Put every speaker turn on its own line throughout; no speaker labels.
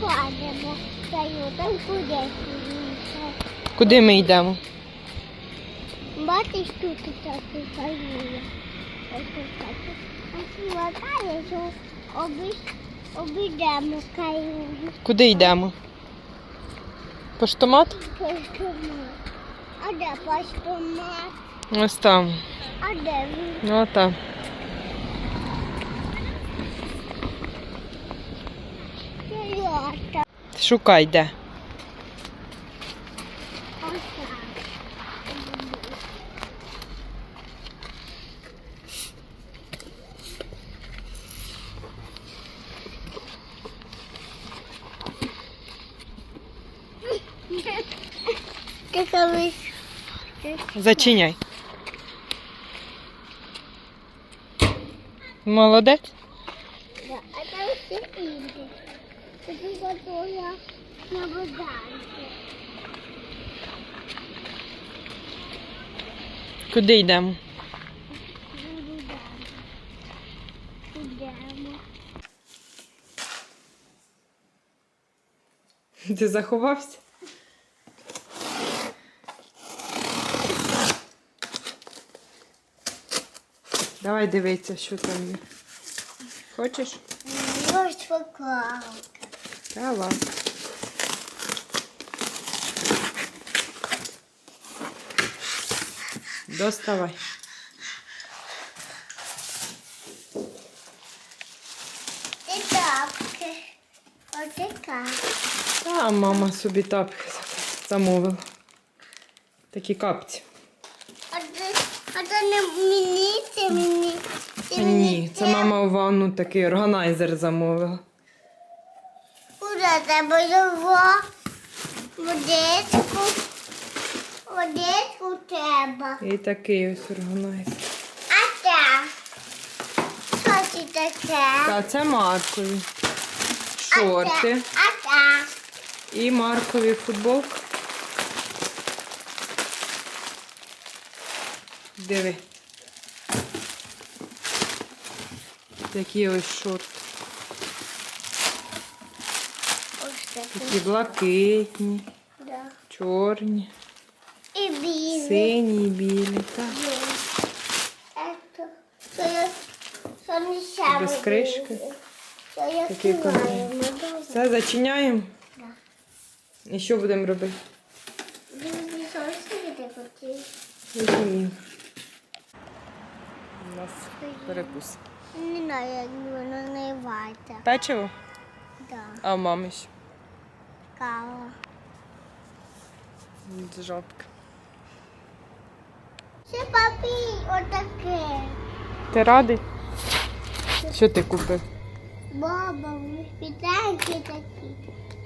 ходимо. Стою, там куди
Куди ми йдемо?
Бачиш, тут такі каює. Ось так. А хватає, що обі... обійдемо каюю.
Куди йдемо? Поштомат?
Поштомат. А де поштомат?
Ось там.
А де він?
Ну там.
Тойота.
Шукай де. Зачиняй. Молодець.
Да, а там все інші. Готова на воданці.
Куди йдемо?
Ідемо.
Ти заховався? Давай дивитися, що там є. Хочеш?
Ось поклав.
Давай. Доставай.
І тапки. Отака.
А мама собі тапки замовила. Такі капці.
А це, а це не мені, це мені. Це мені.
Ні, це мама у ванну такий органайзер замовила.
Тебе його? Водичку. Водичку треба.
І такий ось органайзер.
А це? Що це таке?
Та це маркові. Шорти?
А це?
і маркові футболка. Диви. Такі ось шорти.
Ось таке.
Такі блакитні,
Да.
чорні,
І білий.
сині, білі. Так.
Не ще
Без кришки?
Що я знаю,
Все, зачиняємо.
Да.
І що будемо робити?
Не.
Візьмімо. У нас перекус.
Не знаю, як воно називається.
Печиво?
Да.
А у
Кава.
Жопка.
Це папір, отаке.
Ти радий? Що ти купив?
Баба, ми спитаємося такі.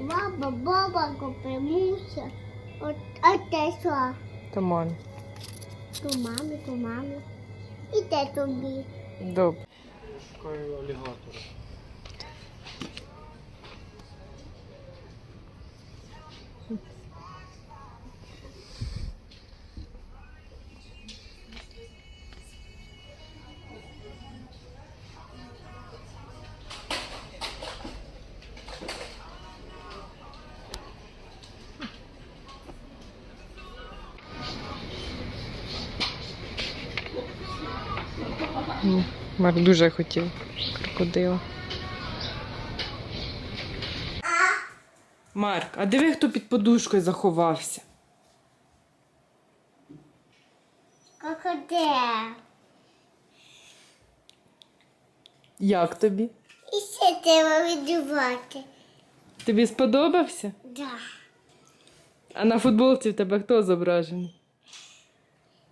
Баба, баба купи муся. От, а те що?
То мамі.
То мамі, то мамі. І те тобі.
Добре.
Шукаю алігатора.
Марк дуже хотів крокодила. Марк, а диви, хто під подушкою заховався.
Крокодил.
Як тобі?
І ще треба віддавати.
Тобі сподобався?
Да.
А на футболці в тебе хто зображений?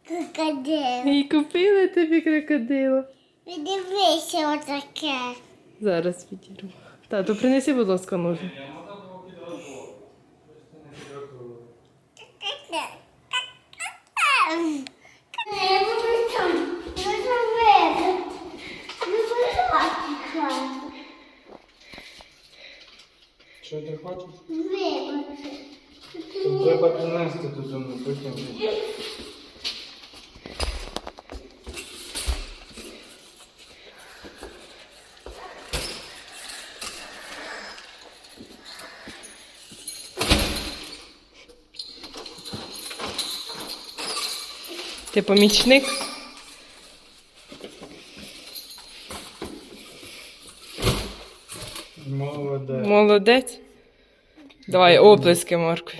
Крокодил.
І купили тобі крокодила.
Віддивися отаке.
Зараз відірву. Тату, принеси, будь ласка,
вибрати.
Що ти хочеш? Треба принести додому, потім.
Ти помічник?
Молодець.
Молодець. Давай оплески, Маркові.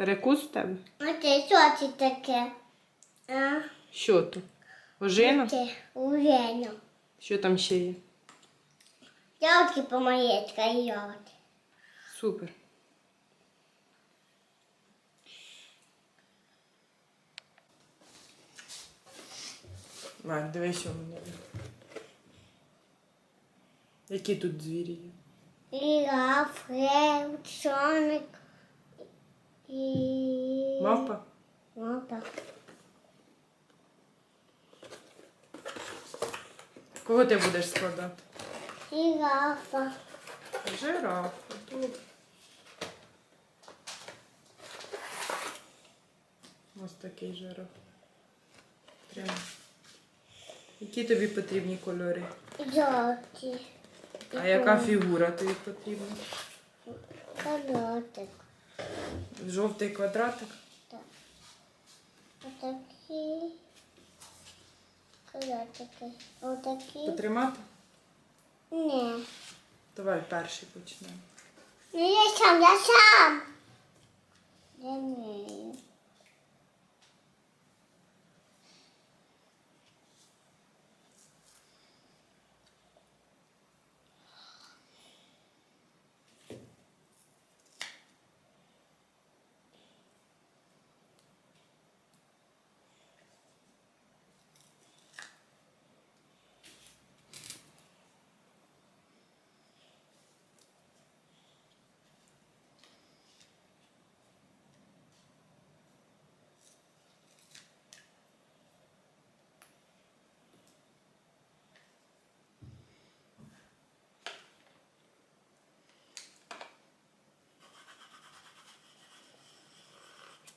Перекус в тебе?
Що це таке? А?
Що то? Ожина?
Це Уверено.
Що там ще є?
Ялки помаєтка ялки.
Супер. Мак, дивись, що в мене. Які тут звірі є?
Жираф, лев, соник і...
Мавпа?
Мавпа.
Кого ти будеш складати?
Жирафа.
Жирафа. Добре. Ось такий жираф. Прямо. Які тобі потрібні кольори?
Жовті.
А яка фігура тобі потрібна?
Кольотик.
Жовтий квадратик? Так.
Отакі. квадратики. Отакі.
Потримати?
Ні.
Давай перший почнемо.
Ну я сам, я сам. Я вмію.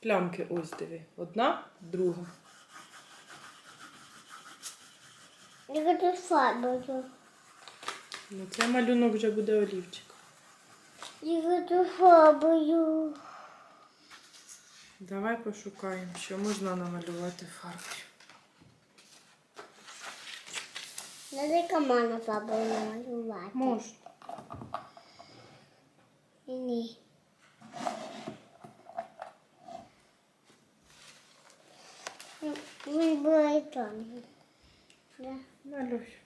Плямки ось диви. Одна, друга.
Я хочу фарбою.
Ну, це малюнок вже буде олівчик.
Я хочу фарбою.
Давай пошукаємо, що можна намалювати фарбою.
Надо можна фарбою намалювати.
Можна.
Ні. Ну, Він буде тонкий. Да.
Малюй.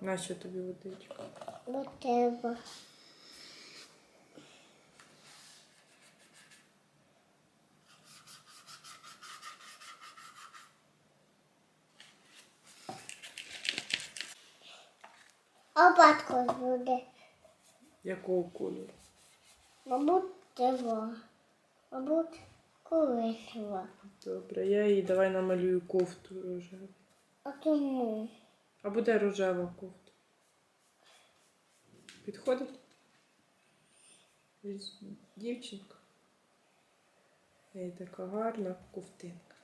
Нащо тобі водичка?
До тебе. А батько буде.
Якого кольору?
Мабуть, того. Мабуть, коричнева.
Добре, я їй давай намалюю кофту рожеву.
А тому?
А буде рожева кофта. Підходить? Дівчинка. Ей, така гарна ковтинка.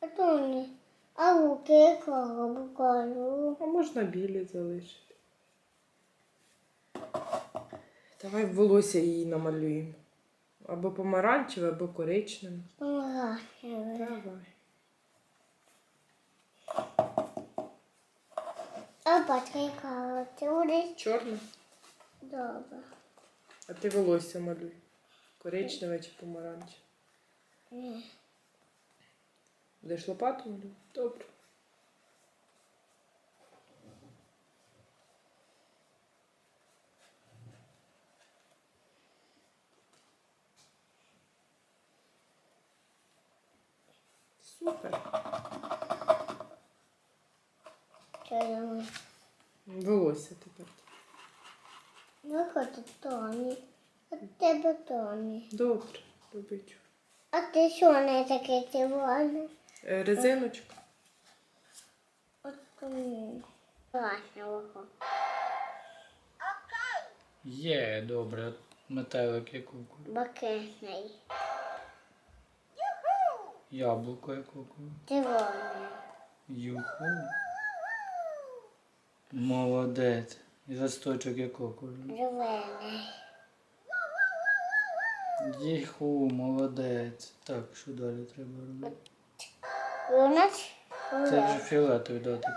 А то ні. А руки кого покажу.
А можна білі залишити. Давай волосся її намалюємо. Або помаранчеве, або коричневе. Давай.
А яка? Ти будеш?
Чорне.
Добре.
А ти волосся малюй. Коричневе чи помаранчеве.
Ні.
Будеш лопату малювати? Добре. Супер. Волосся тепер.
Ну, хочу тоні. От тебе Тоні.
Добре, робить.
А ти що не таке червоне?
Резиночка.
От тобі. Класно.
Є, добре. Метелик як куколь. Яблуко як куколь.
Червоне.
Юху. Молодець. І листочок якого кольору?
Зелений.
Їху, молодець. Так, що далі треба робити? Це вже фіолетовий датик.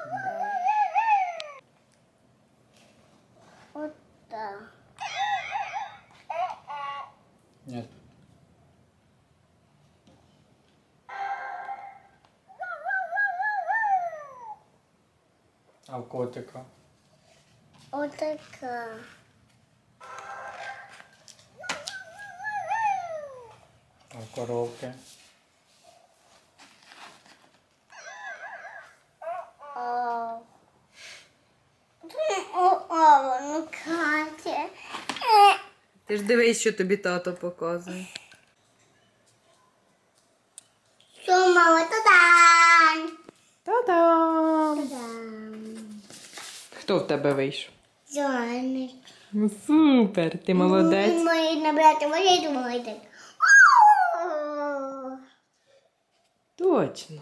От так.
Ні. А в котика?
Отака.
А в коровки?
О. О, о, воно каже.
Ти ж дивись, що тобі тато показує.
Що, мама, та-дан!
Та-дам!
Та-дам.
Хто в тебе вийшов?
Зелений.
Ну супер, ти молодець.
Мої набрати води, думаю,
Точно.